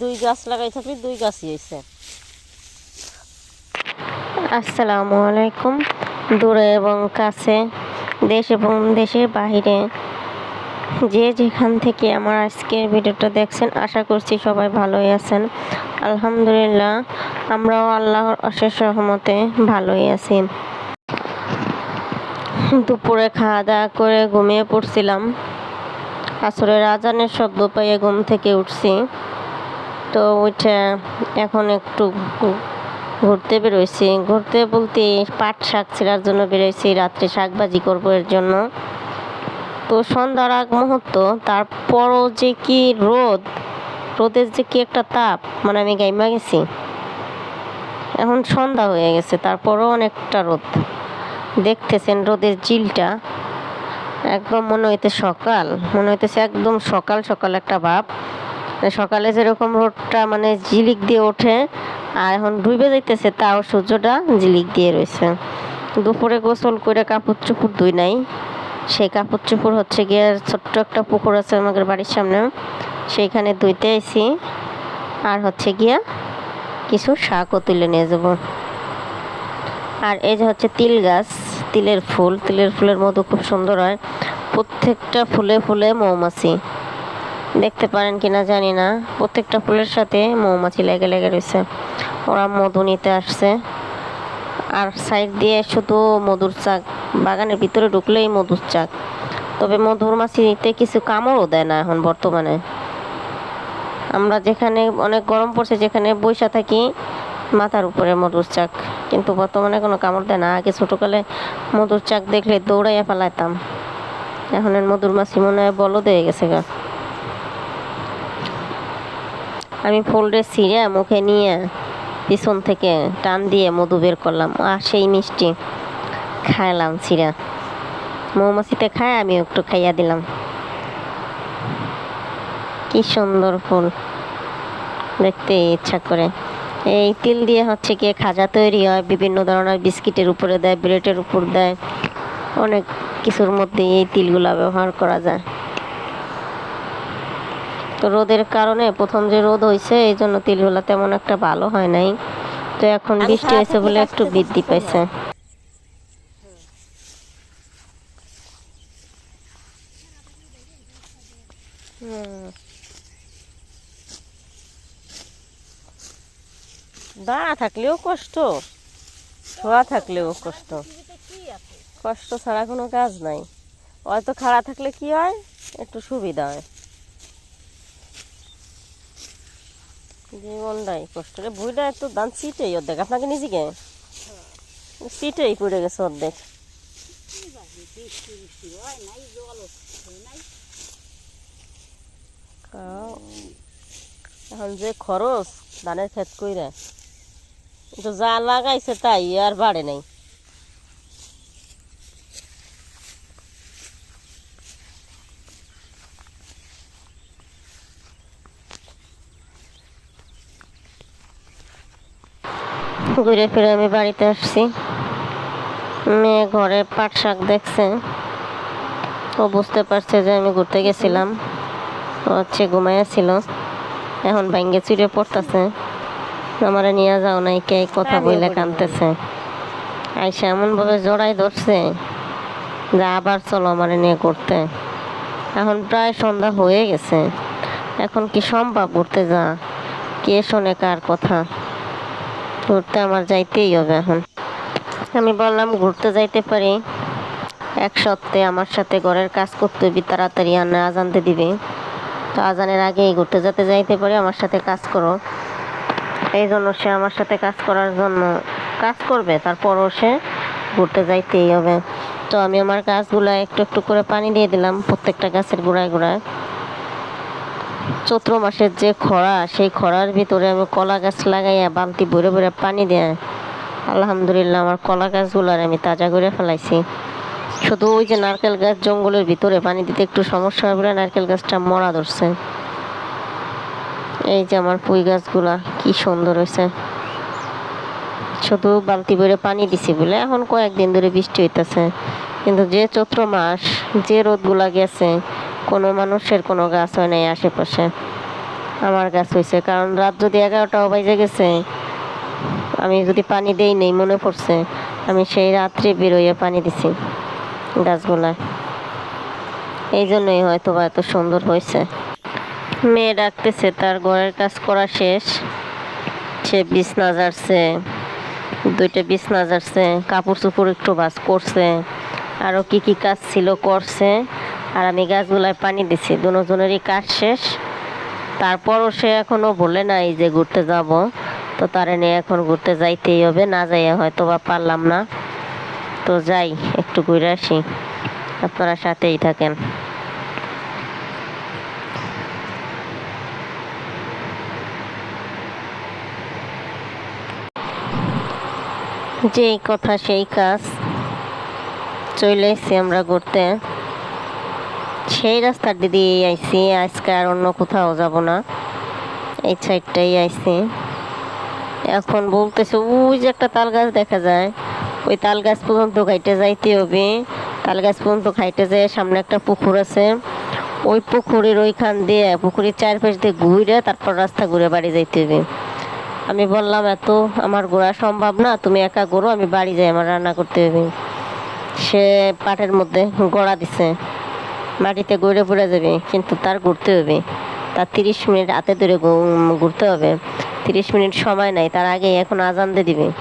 দুই গাছ লাগাই থাকলে দুই গাছই হয়েছে আসসালামু আলাইকুম। দূরে এবং কাছে, দেশ এবং দেশের বাহিরে, যে যেখান থেকে আমার আজকের ভিডিওটা দেখছেন, আশা করছি সবাই ভালোই আছেন। আলহামদুলিল্লাহ, আমরাও আল্লাহর অশেষ রহমতে ভালোই আছি। দুপুরে খাওয়া দাওয়া করে ঘুমিয়ে পড়ছিলাম। আসরের আজানের শব্দ পাইয়ে ঘুম থেকে উঠছি। তো ওইটা এখন একটু ঘুরতে বেরোইছি। ঘুরতে বলতে পাট শাক ছেঁড়ার জন্য বেরোইছি, রাত্রে শাকবাজি করব এর জন্য। তো সন্ধ্যার আগ মুহূর্ত, তারপরও যে কি রোদ, রোদের যে কি একটা তাপ মানে আমি গাইমা গেছি। এখন সন্ধ্যা হয়ে গেছে, তারপরও অনেকটা রোদ। দেখতেছেন রোদের জিলটা একদম মনে হইতে সকাল, মনে হইতেছে একদম সকাল সকাল একটা ভাব। সকালে যেরকম রোদটা মানে ঝিলিক দিয়ে ওঠে, আর এখন ডুবে যাইতেছে, তাও সূর্যটা ঝিলিক দিয়ে রয়েছে। দুপুরে গোসল করে কাপড় চোপড় ধুই নাই। সেই কাপড় চোপড় হচ্ছে গিয়ে ছোট্ট একটা পুকুর আছে আমাদের বাড়ির সামনে, সেইখানে ধুইতে আইছি। আর হচ্ছে গিয়া কিছু শাকও তুলে নিয়ে যাব। আর এই যে হচ্ছে তিল গাছ, তিলের ফুল, তিলের ফুলের মধু খুব সুন্দর হয়। প্রত্যেকটা ফুলে ফুলে মৌমাছি। দেখতে পারেন কিনা জানি না। প্রত্যেকটা ফুলের সাথে মৌমাছি লেগে লেগে রয়েছে। ওরা মধু নিতে আসছে। আর সাইড দিয়ে শুধু মধুর চাক। বাগানের ভিতরে ঢুকলেই মধুর চাক। তবে মধুর মাছি নিতে কিছু কামড়ও দেয় না এখন বর্তমানে। আমরা যেখানে, অনেক গরম পড়ছে, যেখানে বৈশা থাকি, মাথার উপরে মধুর চাক। কিন্তু বর্তমানে কোনো কামড় দেয় না। আগে ছোটোকালে মধুর চাক দেখলে দৌড়াইয়া ফেলাইতাম এখন মধুর মাছি মনে হয় বলো দিয়ে গেছে গা। আমি ফুলটা ছিঁড়ে মুখে নিয়ে পিছন থেকে টান দিয়ে মধু বের করলাম। আর সেই মিষ্টি খাইলাম ছিঁড়া। মৌমাছিতে খায় আমি একটু খাইয়া দিলাম। কি সুন্দর ফুল। দেখতে ইচ্ছা করে। এই তিল দিয়ে হচ্ছে কি খাজা তৈরি হয়, বিভিন্ন ধরনের বিস্কিটের উপরে দেয়, ব্রেডের উপর দেয়। অনেক কিছুর মধ্যে এই তিলগুলা ব্যবহার করা যায়। তো রোদের কারণে প্রথম যে রোদ হয়েছে এই জন্য তিলগুলা তেমন একটা ভালো হয় নাই। তো এখন বৃষ্টি হয়েছে বলে একটু বৃদ্ধি পাইছে। দাঁড়া থাকলেও কষ্ট শোয়া থাকলেও কষ্ট। কষ্ট ছাড়া কোনো কাজ নাই। হয়তো খাড়া থাকলে কি হয়? একটু সুবিধা হয়। জীবনটাই কষ্ট রে। বইটা একটু দান সিটেই অর্ধেক। আপনাকে নিজেকে সিটেই পড়ে গেছে অর্ধেক। এখন যে খরচ ধানের ক্ষেত কইরা। তো যা লাগাইছে তাই আর বাড়ে নাই। ঘুরে ফিরে আমি বাড়িতে আসছি। মেয়ে ঘরে পাট শাক দেখছে। ও বুঝতে পারছে যে আমি ঘুরতে গেছিলাম। ও হচ্ছে ঘুমাইয়াছিল এখন ভাঙ্গে চুরে পড়তেছে। আমারে নিয়ে যাও নাই কে কথা বইলে কানতেছে। আইসা এমনভাবে জড়াই ধরছে যে আবার চলো আমার নিয়ে করতে এখন প্রায় সন্ধ্যা হয়ে গেছে। এখন কি সম্ভব ঘুরতে যা কে শোনে কার কথা? ঘুরতে আমার যাইতেই হবে এখন। আমি বললাম, ঘুরতে যাইতে পারি। এক সপ্তাহে আমার সাথে ঘরের কাজ করতে হবে, তাড়াতাড়ি আনে আজানতে দিবে। তো আজানের আগেই ঘুরতে যেতে যাইতে পারি, আমার সাথে কাজ করো। এই জন্য সে আমার সাথে কাজ করার জন্য কাজ করবে, তারপরও সে ঘুরতে যাইতেই হবে। তো আমি আমার গাছগুলো একটু একটু করে পানি দিয়ে দিলাম, প্রত্যেকটা গাছের গোড়ায় গোড়ায়। চৈত্র মাসের যে খরা, সেই খরার ভিতরে আমি কলা গাছ লাগাইয়া বালতি ভরে ভরে পানি দেয়, আলহামদুলিল্লাহ আমার কলা গাছগুলার আমি তাজা করে ফেলাইছি। শুধু ওই যে নারকেল গাছ জঙ্গলের ভিতরে পানি দিতে একটু সমস্যা বলে নারকেল গাছটা মরা ধরছে। এই যে আমার পুঁই গাছগুলা, কি সুন্দর হয়েছে শুধু বালতি ভরে পানি দিছি বলে এখন কয়েকদিন ধরে বৃষ্টি হইতেছে। কিন্তু যে চৈত্র মাস, যে রোদগুলা গেছে কোনো মানুষের কোনো গাছ হয় নাই আশেপাশে। আমার গাছ হয়েছে কারণ রাত যদি এগারোটাও বাজে গেছে, আমি যদি পানি দেই নেই, মনে পড়ছে, আমি সেই রাত্রে বেরোইয়ে পানি দিছি গাছগুলায় এই জন্যই হয়তো বা এত সুন্দর হয়েছে মেয়ে ডাকতেছে, তার ঘরের কাজ করা শেষ। সে বিছনা জারছে দুইটা বিছনা জারছে কাপড় চোপড় একটু বাস করছে আরও কি কি কাজ ছিল করছে। আর আমি গাছগুলায় পানি দিছি। দুজনেরই কাজ শেষ। তারপরও সে এখনও বলে নাই যে ঘুরতে যাব। তো তারে নিয়ে এখন ঘুরতে যাইতেই হবে। না যাইয়া হয়তো বা পারলাম না। তো যাই, একটু ঘুরে আসি। আপনারা সাথেই থাকেন। যেই কথা সেই কাজ, চলে আমরা ঘুরতে। সেই রাস্তার দিদি আইছি। আজকে আর অন্য কোথাও যাব না। এই সাইডটাই আইছি। এখন বলতেছে, ওই যে একটা তাল গাছ দেখা যায়। ওই তাল গাছ পর্যন্ত খাইতে যাইতে হবে। তাল গাছ পর্যন্ত খাইতে যায় সামনে একটা পুকুর আছে। ওই পুকুরের ওইখান দিয়ে, পুকুরের চারপাশ দিয়ে ঘুরে তারপর রাস্তা ঘুরে বাড়ি যাইতে হবে। আমি বললাম, এত আমার ঘোরা সম্ভব না। তুমি একা ঘোরো, আমি বাড়ি যাই, আমার রান্না করতে হবে। সে পাটের মধ্যে গড়া দিছে। মাটিতে গড়ে পড়ে যাবে, কিন্তু তার ঘুরতে হবে। তার তিরিশ মিনিট হাতে ধরে ঘুরতে হবে। তিরিশ মিনিট সময় নাই, তার আগে এখন আজান দিয়ে দিবে।